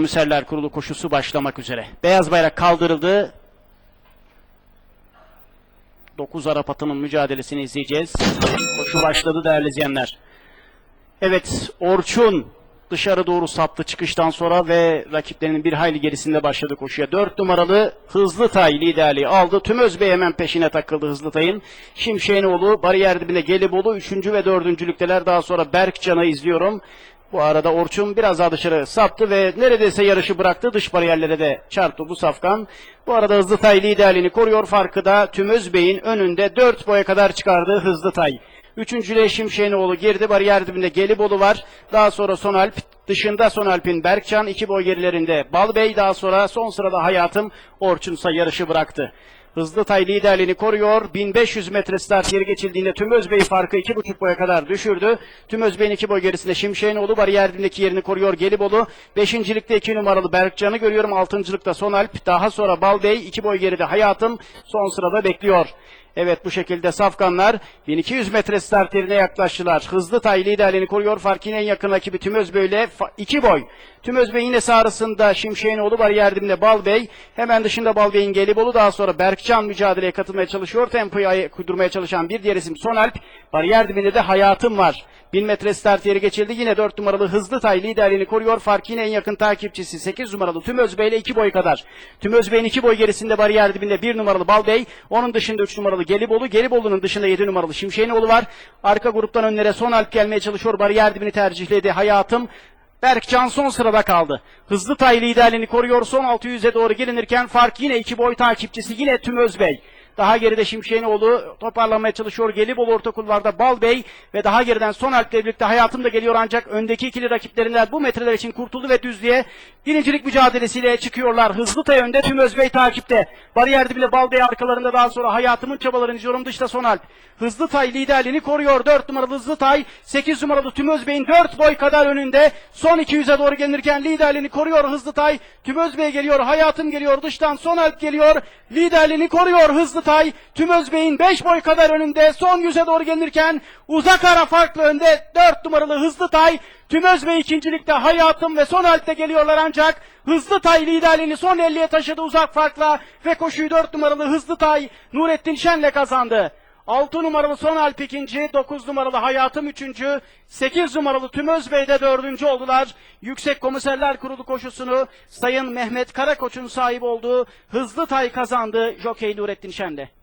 Komiserler Kurulu koşusu başlamak üzere. Beyaz bayrak kaldırıldı. 9 Arap atının mücadelesini izleyeceğiz. Koşu başladı değerli izleyenler. Evet Orçun dışarı doğru saptı çıkıştan sonra ve rakiplerinin bir hayli gerisinde başladı koşuya. 4 numaralı Hızlı Tay liderliği aldı. Tüm Özbey hemen peşine takıldı Hızlı Tay'ın. Şimşeğinoğlu bariyer dibinde Gelibolu 3. ve 4. lükteler daha sonra Berkcan'ı izliyorum. Bu arada Orçun biraz daha dışarı saptı ve neredeyse yarışı bıraktı. Dış bariyerlere de çarptı bu safkan. Bu arada Hızlı Tay liderliğini koruyor. Farkı da Tüm Özbey'in önünde 4 boya kadar çıkardı Hızlı Tay. Üçüncüle Şimşeğinoğlu girdi. Bariyer dibinde Gelibolu var. Daha sonra Sonalp. Dışında Sonalp'in Berkcan. iki boy gerilerinde Balbey. Daha sonra son sırada Hayatım Orçunsa yarışı bıraktı. Hızlı Tay liderliğini koruyor. 1500 metre start yeri geçildiğinde Tüm Özbey farkı 2,5 boya kadar düşürdü. Tüm Özbey'in 2 boy gerisinde Şimşeğinoğlu bariyer dibindeki yerini koruyor Gelibolu. Beşincilikte 2 numaralı Berkcan'ı görüyorum. Altıncılıkta Sonalp. Daha sonra Balbey 2 boy geride Hayatım son sırada bekliyor. Evet bu şekilde safkanlar 1200 metre start yerine yaklaştılar. Hızlı tay liderliğini koruyor. Farkın en yakın rakibi Tümözbey ile 2 boy. Tümözbey yine sağrısında Şimşeğinoğlu bariyer dibinde Balbey. Hemen dışında Balbey'in Gelibolu daha sonra Berkcan mücadeleye katılmaya çalışıyor. Tempoyu ay- kudurmaya çalışan bir diğer isim Sonalp. Bariyer dibinde de Hayatım var. 1000 metre start yeri geçildi. Yine 4 numaralı Hızlı Tay liderliğini koruyor. Farkın en yakın takipçisi 8 numaralı Tümözbey ile 2 boy kadar. Tümözbey'in 2 boy gerisinde bariyer dibinde 1 numaralı Balbey. Onun dışında 3 numaralı Gelibolu. Gelibolu'nun dışında 7 numaralı Şimşeğinoğlu var. Arka gruptan önlere Sonalp gelmeye çalışıyor. Bariyer dibini tercihledi. Hayatım Berkcan son sırada kaldı. Hızlı Tay liderliğini koruyor. Son 600'e doğru gelinirken fark yine iki boy takipçisi yine Tüm Özbey. Daha geride Şimşeğinoğlu toparlanmaya çalışıyor. Gelibolu orta kulvarda Balbey ve daha geriden son Alp'le birlikte hayatım da geliyor ancak öndeki ikili rakiplerinden bu metreler için kurtuldu ve düzlüğe birincilik mücadelesiyle çıkıyorlar. Hızlı Tay önde Tüm Özbey takipte. Bariyer dibinde Balbey arkalarında daha sonra hayatımın çabalarını izliyorum dışta son Alp. Hızlı Tay liderliğini koruyor. 4 numaralı Hızlı Tay 8 numaralı Tüm Özbey'in 4 boy kadar önünde. Son 200'e doğru gelirken liderliğini koruyor Hızlı Tay. Tüm Özbey geliyor. Hayatım geliyor. Dıştan son Alp geliyor. Liderliğini koruyor Hızlı Tay. Tüm Özbey'in 5 boy kadar önünde. Son 100'e doğru gelirken uzak ara farklı önde 4 numaralı Hızlı Tay. Tüm Özbey ikincilikte Hayatım ve son Alp'te geliyorlar ancak Hızlı Tay liderliğini son 50'ye taşıdı uzak farkla ve koşuyu 4 numaralı Hızlı Tay Nurettin Şen'le kazandı. 6 numaralı Son Alp ikinci, 9 numaralı Hayatım üçüncü, 8 numaralı Tüm Özbey de dördüncü oldular. Yüksek Komiserler Kurulu koşusunu Sayın Mehmet Karakoç'un sahip olduğu Hızlı Tay kazandı Jokey Nurettin Şen'de.